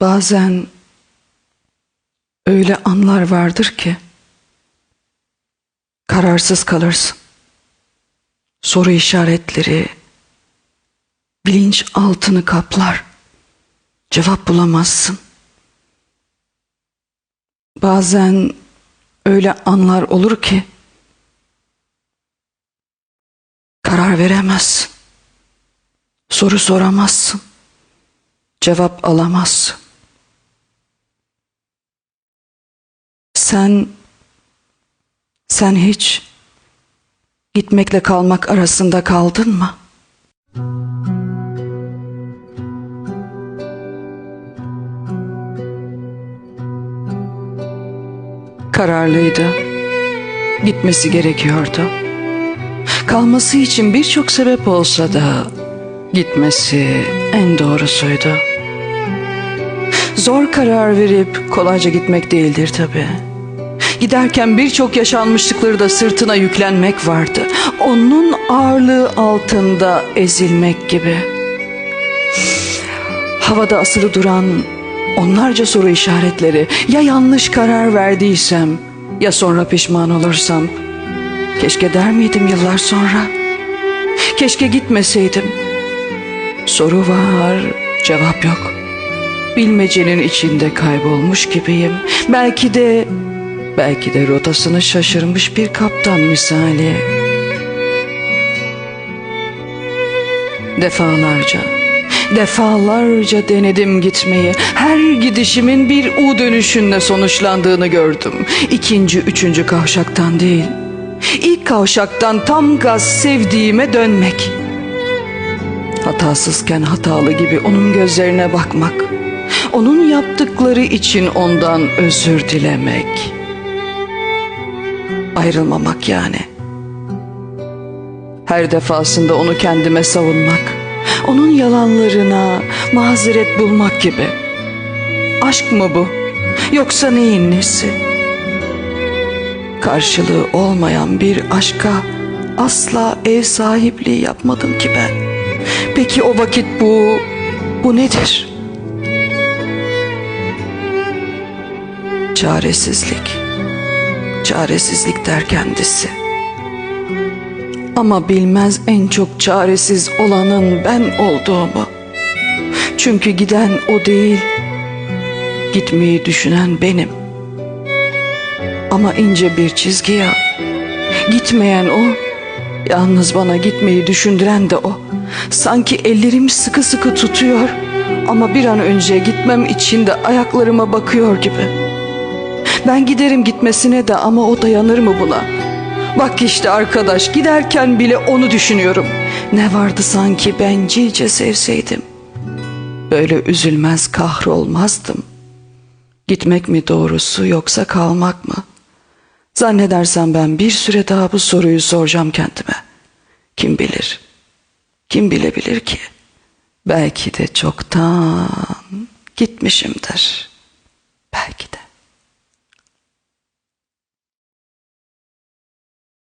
Bazen öyle anlar vardır ki kararsız kalırsın. Soru işaretleri bilinç altını kaplar. Cevap bulamazsın. Bazen öyle anlar olur ki karar veremezsin. Soru soramazsın. Cevap alamazsın. Sen sen hiç gitmekle kalmak arasında kaldın mı? Kararlıydı. Gitmesi gerekiyordu. Kalması için birçok sebep olsa da gitmesi en doğrusuydu. Zor karar verip kolayca gitmek değildir tabi. Giderken birçok yaşanmışlıkları da sırtına yüklenmek vardı. Onun ağırlığı altında ezilmek gibi. Havada asılı duran onlarca soru işaretleri. Ya yanlış karar verdiysem, ya sonra pişman olursam. Keşke der miydim yıllar sonra? Keşke gitmeseydim. Soru var, cevap yok. Bilmecenin içinde kaybolmuş gibiyim. Belki de belki de rotasını şaşırmış bir kaptan misali. Defalarca, defalarca denedim gitmeyi. Her gidişimin bir U dönüşünle sonuçlandığını gördüm. İkinci, üçüncü kavşaktan değil. İlk kavşaktan tam gaz sevdiğime dönmek. Hatasızken hatalı gibi onun gözlerine bakmak. Onun yaptıkları için ondan özür dilemek. Ayrılmamak yani. Her defasında onu kendime savunmak. Onun yalanlarına mazeret bulmak gibi. Aşk mı bu? Yoksa neyin nesi? Karşılığı olmayan bir aşka asla ev sahipliği yapmadım ki ben. Peki o vakit bu, bu nedir? Çaresizlik. Çaresizlik der kendisi. Ama bilmez en çok çaresiz olanın ben olduğumu. Çünkü giden o değil, gitmeyi düşünen benim. Ama ince bir çizgi ya. Gitmeyen o, yalnız bana gitmeyi düşündüren de o. Sanki ellerimi sıkı sıkı tutuyor ama bir an önce gitmem için de ayaklarıma bakıyor gibi. Ben giderim gitmesine de ama o dayanır mı buna? Bak işte arkadaş giderken bile onu düşünüyorum. Ne vardı sanki bencilce sevseydim. Böyle üzülmez kahrolmazdım. Gitmek mi doğrusu yoksa kalmak mı? Zannedersem ben bir süre daha bu soruyu soracağım kendime. Kim bilir? Kim bilebilir ki? Belki de çoktan gitmişimdir. Belki.